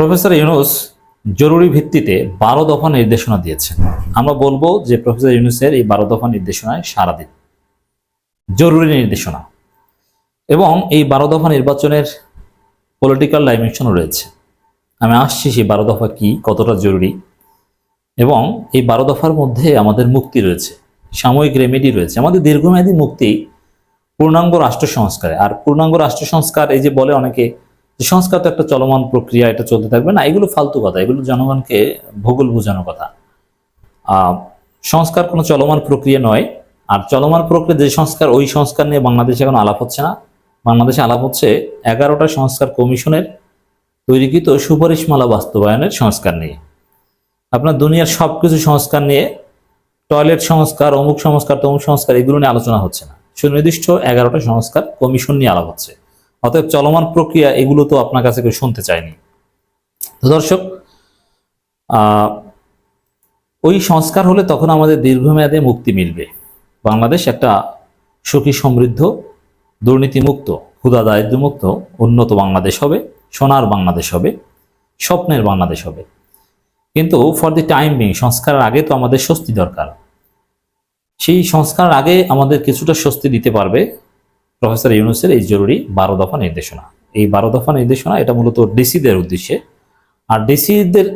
Professor Yunus জরুরি ভিত্তিতে বারো দফা নির্দেশনা দিয়েছেন। আমরা বলব যে প্রফেসর ইউনুসের এই বারো দফা নির্দেশনায় সারা দিন। জরুরি নির্দেশনা। এবং এই বারো দফা নির্বাচনের পলিটিক্যাল ডাইমেনশনও রয়েছে। আমি আসছি সেই বারো দফা কি, কতটা জরুরি? এবং এই বারো দফার মধ্যে আমাদের মুক্তি রয়েছে। সাময়িক রেমেডি রয়েছে। আমাদের দীর্ঘমেয়াদী মুক্তি পূর্ণাঙ্গ রাষ্ট্র সংস্কারে। আর পূর্ণাঙ্গ রাষ্ট্র সংস্কার এই যে বলে অনেকে যে সংস্কার তো একটা চলমান প্রক্রিয়া, এটা চলতে থাকবে না, এগুলো ফালতু কথা, এগুলো জনগণকে ভূগোল বোঝানো কথা। সংস্কার কোনো চলমান প্রক্রিয়া নয়, আর চলমান প্রক্রিয়া যে সংস্কার, ওই সংস্কার নিয়ে বাংলাদেশে এখন আলাপ হচ্ছে না। বাংলাদেশে আলাপ হচ্ছে এগারোটা সংস্কার কমিশনের তৈরিকৃত সুপারিশমালা বাস্তবায়নের সংস্কার নিয়ে। আপনার দুনিয়ার সব কিছু সংস্কার নিয়ে টয়লেট সংস্কার, অমুক সংস্কার, তমুক সংস্কার, এগুলো নিয়ে আলোচনা হচ্ছে না। সুনির্দিষ্ট এগারোটা সংস্কার কমিশন নিয়ে আলাপ হচ্ছে। অতএব চলমান প্রক্রিয়া এগুলো তো আপনার কাছে কেউ শুনতে চায়নি তো দর্শক ওই সংস্কার হলে তখন আমাদের দীর্ঘমেয়াদে মুক্তি মিলবে। বাংলাদেশ একটা সুখী সমৃদ্ধ, দুর্নীতিমুক্ত ক্ষুদা দারিদ্র্যমুক্ত, উন্নত বাংলাদেশ হবে, সোনার বাংলাদেশ হবে, স্বপ্নের বাংলাদেশ হবে। কিন্তু ফর দি টাইম বিং সংস্কারের আগে তো আমাদের স্বস্তি দরকার। সেই সংস্কার আগে আমাদের কিছুটা স্বস্তি দিতে পারবে প্রফেসর ইউনুসের এই জরুরি বারো দফা নির্দেশনা। এই বারো দফা নির্দেশনা, এটা মূলত ডিসিদের উদ্দেশ্যে। আর ডিসিদের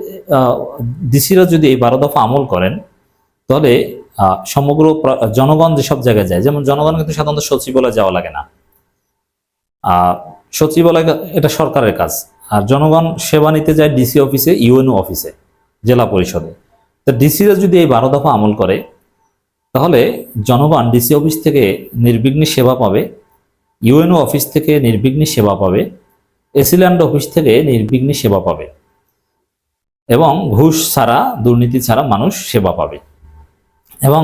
ডিসিরা যদি এই বারো দফা আমল করেন, তাহলে সমগ্র জনগণ যেসব জায়গায় যায়, যেমন জনগণ কিন্তু সাধারণত সচিবালয় যাওয়া লাগে না। সচিবালয় এটা সরকারের কাজ। আর জনগণ সেবা নিতে যায় ডিসি অফিসে, ইউএনও অফিসে, জেলা পরিষদে। তো ডিসিরা যদি এই বারো দফা আমল করে, তাহলে জনগণ ডিসি অফিস থেকে নির্বিঘ্নে সেবা পাবে। ইউএনও অফিস থেকে নির্বিঘ্নে সেবা পাবে, এসিল্যান্ড অফিস থেকে নির্বিঘ্নে সেবা পাবে এবং ঘুষ ছাড়া, দুর্নীতি ছাড়া মানুষ সেবা পাবে। এবং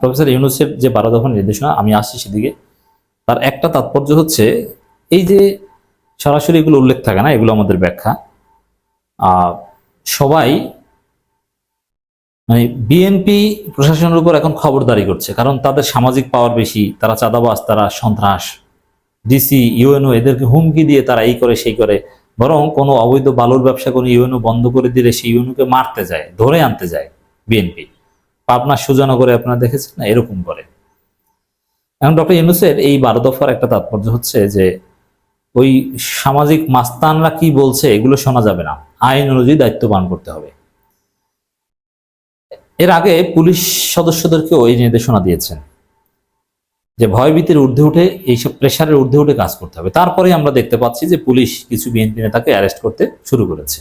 প্রফেসর ইউনুসের যে বারো দফা নির্দেশনা, আমি আসছি সেদিকে। তার একটা তাৎপর্য হচ্ছে, এই যে সরাসরি এগুলো উল্লেখ থাকে না, এগুলো আমাদের ব্যাখ্যা সবাই মানে বিএনপি প্রশাসনের উপর এখন খবরদারি করছে, কারণ তাদের সামাজিক পাওয়ার বেশি, তারা চাঁদাবাজ, তারা সন্ত্রাস। ডিসি ইউএনও এদেরকে হুমকি দিয়ে তারা এই করে, সেই করে। বরং কোনো অবৈধ বালুর ব্যবসা কোনো ইউএনও বন্ধ করে দিলে সেই ইউএনওকে মারতে যায়, ধরে আনতে যায় বিএনপি পাবনা সুজানগরে আপনারা দেখেছেন না? এরকম করে। এখন ডক্টর ইউনুসের এই বারো দফার একটা তাৎপর্য হচ্ছে যে, ওই সামাজিক মাস্তানরা কি বলছে এগুলো শোনা যাবে না। আইন অনুযায়ী দায়িত্ব পালন করতে হবে। এর আগে পুলিশ সদস্যদেরকেও এই নির্দেশনা দিয়েছেন। যে ভয়ভীতির ঊর্ধ্বে উঠে, এইসব প্রেশারের ঊর্ধ্বে উঠে কাজ করতে হবে। তারপরে আমরা দেখতে পাচ্ছি যে পুলিশ কিছু বিএনপি নেতাকে অ্যারেস্ট করতে শুরু করেছে।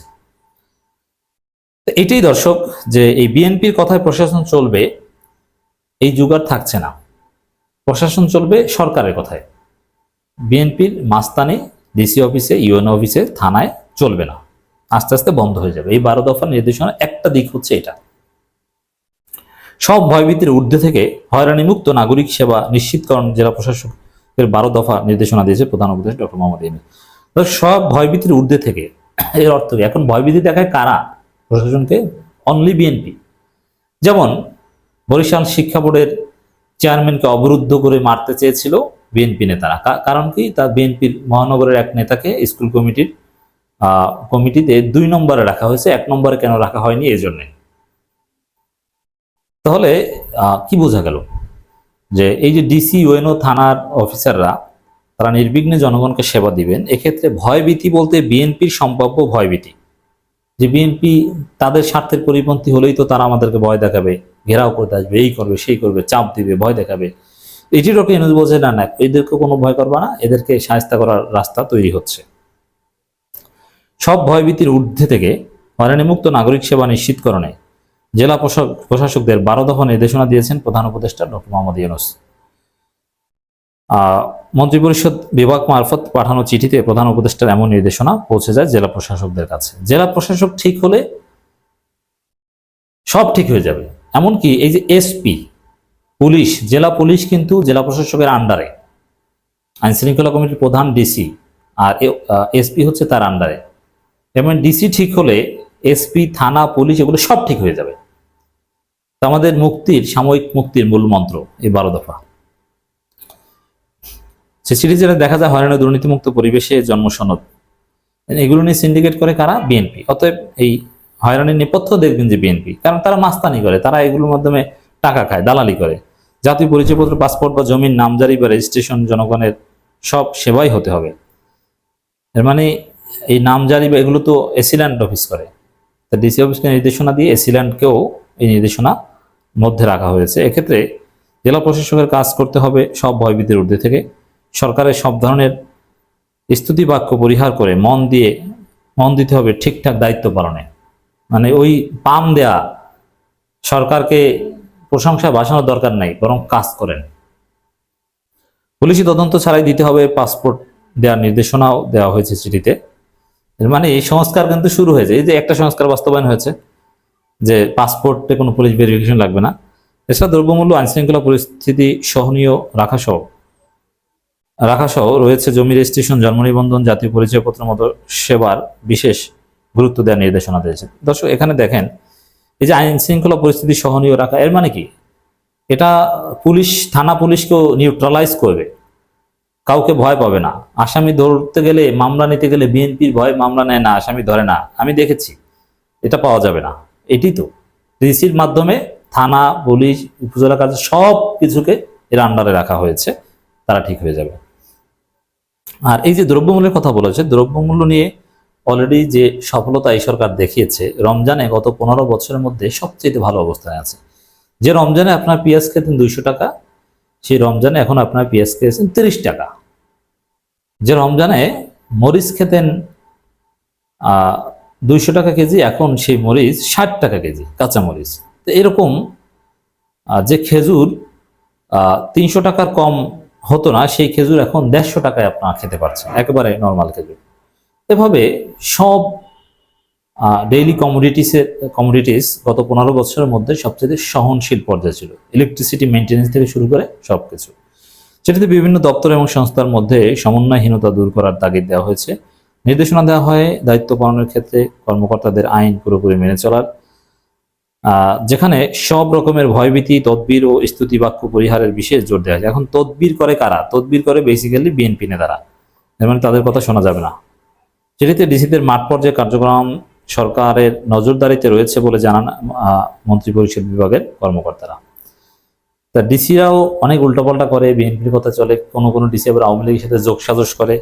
এটাই দর্শক যে এই বিএনপির কথায় প্রশাসন চলবে, এই যুগ আর থাকছে না। প্রশাসন চলবে সরকারের কথায়। বিএনপির মাস্তানে ডিসি অফিসে ইউএনও অফিসে থানায় চলবে না। আস্তে আস্তে বন্ধ হয়ে যাবে। এই বারো দফার নির্দেশনা একটা দিক হচ্ছে এটা। সব ভয়ভীতির ঊর্ধ্বে থেকে হয়রানিমুক্ত নাগরিক সেবা নিশ্চিতকরণ জেলা প্রশাসকের বারো দফা নির্দেশনা দিয়েছে প্রধান উপদেষ্টা ডক্টর মোহাম্মদ তো সব ভয়ভীতির ঊর্ধ্বে থেকে এর অর্থ কি? এখন ভয়ভীতি দেখায় কারা? প্রশাসনকে? অনলি বিএনপি যেমন বরিশাল শিক্ষা বোর্ডের চেয়ারম্যানকে অবরুদ্ধ করে মারতে চেয়েছিল বিএনপি নেতারা। কারণ কি? তার বিএনপির মহানগরের এক নেতাকে স্কুল কমিটির কমিটিতে দুই নম্বরে রাখা হয়েছে। এক নম্বরে কেন রাখা হয়নি? এই জন্যে তাহলে কি বোঝা গেল? যে এই যে ডিসি ওয়েনো থানার অফিসাররা, তারা নির্বিঘ্নে জনগণকে সেবা দিবেন, এক্ষেত্রে ভয়ভীতি বলতে বিএনপির সম্ভাব্য ভয়ভীতি। যে বিএনপি তাদের স্বার্থের পরিপন্থী হলেই তো তারা আমাদেরকে ভয় দেখাবে, ঘেরাও করতে আসবে, এই করবে, সেই করবে, চাপ দিবে, ভয় দেখাবে। এটির ওকে ইউনুস বলছে না না, এদেরকে কোনো ভয় করবে না, এদেরকে সাহায্য করার রাস্তা তৈরি হচ্ছে। সব ভয়ভীতির ঊর্ধ্বে থেকে হয়রানিমুক্ত নাগরিক সেবা নিশ্চিতকরণে জেলা প্রশাসক প্রশাসকদের বারো দফা নির্দেশনা দিয়েছেন প্রধান উপদেষ্টা ডক্টর মোহাম্মদ ইউনুস। মন্ত্রিপরিষদ বিভাগ মারফত পাঠানো চিঠিতে প্রধান উপদেষ্টার এমন নির্দেশনা পৌঁছে যায় জেলা প্রশাসকদের কাছে। জেলা প্রশাসক ঠিক হলে সব ঠিক হয়ে যাবে। এমনকি এই যে এসপি, পুলিশ, জেলা পুলিশ কিন্তু জেলা প্রশাসকের আন্ডারে, আইন শৃঙ্খলা কমিটির প্রধান ডিসি, আর এসপি হচ্ছে তার আন্ডারে। যেমন ডিসি ঠিক হলে এসপি, থানা, পুলিশ, এগুলো সব ঠিক হয়ে যাবে। আমাদের মুক্তির, সাময়িক মুক্তির মূল মন্ত্র এই বারো দফা। সে সিরিজে দেখা যায়, হয়রানি দুর্নীতিমুক্ত পরিবেশে জন্মসনদ এগুলো নিয়ে সিন্ডিকেট করে কারা? বিএনপি অতএব এই হয়রানির নেপথ্য দেখবেন যে বিএনপি কারণ তারা মাস্তানি করে, তারা এগুলোর মাধ্যমে টাকা খায়, দালালি করে। জাতীয় পরিচয়পত্র, পাসপোর্ট বা জমির নামজারি বা রেজিস্ট্রেশন, জনগণের সব সেবাই হতে হবে। এর মানে এই নামজারি বা এগুলো তো এসিল্যান্ড অফিস করে। তা ডিসি অফিসকে নির্দেশনা দিয়ে এসিল্যান্ডকেও এই নির্দেশনা মধ্যে রাখা হয়েছে। এক্ষেত্রে জেলা প্রশাসকের কাজ করতে হবে সব ভয়ভীতির ঊর্ধ্বে থেকে। সরকারের সব ধরনের স্তুতি বাক্য পরিহার করে মন দিয়ে, মন দিতে হবে ঠিকঠাক দায়িত্ব পালনে। মানে ওই পাম দেয়া সরকারকে প্রশংসা বাসানোর দরকার নাই, বরং কাজ করেন। পুলিশি তদন্ত ছাড়াই দিতে হবে পাসপোর্ট দেওয়ার নির্দেশনাও দেওয়া হয়েছে চিঠিতে। মানে এই সংস্কার কিন্তু শুরু হয়েছে। এই যে একটা সংস্কার বাস্তবায়ন হয়েছে যে পাসপোর্টে কোনো পুলিশ ভেরিফিকেশন লাগবে না। এছাড়া দ্রব্যমূল্য, আইনশৃঙ্খলা, পরিস্থিতি সহনীয় রাখা সহ রাখা সহ রয়েছে জমি রেজিস্ট্রেশন, জন্ম নিবন্ধন, জাতীয় পরিচয়পত্র মতো সেবার বিশেষ গুরুত্ব দেওয়ার নির্দেশনা দিয়েছে। দর্শক, এখানে দেখেন, এই যে আইন শৃঙ্খলা পরিস্থিতি সহনীয় রাখা, এর মানে কি? এটা পুলিশ, থানা পুলিশকেও নিউট্রালাইজ করবে। কাউকে ভয় পাবে না। আসামি ধরতে গেলে, মামলা নিতে গেলে বিএনপির ভয় মামলা নেয় না, আসামি ধরে না। আমি দেখেছি, এটা পাওয়া যাবে না। এটি তো ডিসির মাধ্যমে থানা, পুলিশ, উপজেলা কাজ সব কিছুকে এর আন্ডারে রাখা হয়েছে, তারা ঠিক হয়ে যাবে। আর এই যে দ্রব্যমূল্যের কথা বলেছে, দ্রব্যমূল্য নিয়ে অলরেডি যে সফলতা এই সরকার দেখিয়েছে, রমজানে গত পনেরো বছরের মধ্যে সবচেয়ে ভালো অবস্থায় আছে। যে রমজানে আপনার পেঁয়াজ খেতেন দুইশো টাকা সেই রমজানে এখন আপনার পেঁয়াজ খেয়েছেন তিরিশ টাকা। যে রমজানে মরিচ খেতেন দুইশো টাকা কেজি, এখন সেই মরিচ ষাট টাকা কেজি, কাঁচা মরিচ। তো এরকম যে খেজুর তিনশো টাকার কম হতো না, সেই খেজুর এখন দেড়শো টাকায় আপনারা খেতে পারছেন, একেবারে নর্মাল খেজুর। এভাবে সব ডেইলি কমোডিটিসের কমোডিটিস গত পনেরো বছরের মধ্যে সবচেয়ে সহনশীল পর্যায়ে ছিল। ইলেকট্রিসিটি মেনটেন্যান্স থেকে শুরু করে সব কিছু সেটাতে বিভিন্ন দপ্তর এবং সংস্থার মধ্যে সমন্বয়হীনতা দূর করার তাগিদ দেওয়া হয়েছে। নির্দেশনা দেওয়া হয় দায়িত্ব পালনের ক্ষেত্রে কর্মকর্তাদের আইন পুরোপুরি মেনে চলার। যেখানে সব রকমের ভয়ভীতি, তদবির ও স্তুতি বাক্য পরিহারের বিশেষ জোর দেওয়া হয় এখন তদবির করে কারা? তদবির করে বেসিক্যালি বিএনপি নেতারা। এর মানে তাদের কথা শোনা যাবে না। সেটিতে ডিসিদের মাঠ পর্যায়ে কার্যক্রম সরকারের নজরদারিতে রয়েছে বলে জানান আহ, মন্ত্রী পরিষদ বিভাগের কর্মকর্তারা। তা ডিসিরাও অনেক উল্টাপাল্টা করে বিএনপির কথা চলে কোনো কোনো ডিসি আবার আওয়ামী লীগের সাথে যোগ সাজস করে।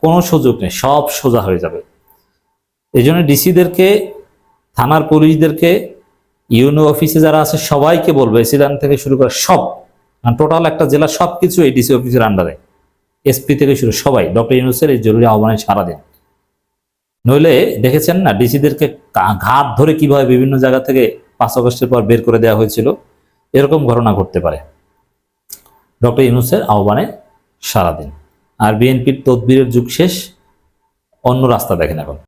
কোনো সুযোগ নেই সব সোজা হয়ে যাবে। এই জন্য ডিসিদেরকে থানার পুলিশদেরকে ইউনো অফিসে যারা আছে সবাইকে বলবে এসিডান থেকে শুরু করে সব টোটাল একটা জেলা সব কিছু এই ডিসি অফিসের আন্ডারে এসপি থেকে শুরু সবাই ডক্টর ইউনুসের এই জরুরি আহ্বানে সারা দিন নইলে দেখেছেন না, ডিসিদেরকে ঘাত ধরে কীভাবে বিভিন্ন জায়গা থেকে পাঁচ আগস্টের পর বের করে দেওয়া হয়েছিল, এরকম ঘটনা ঘটতে পারে। ডক্টর ইউনুসের আহ্বানে সারাদিন। আর বিএনপির তদবিরের যুগ শেষ, অন্য রাস্তা দেখেন এখন।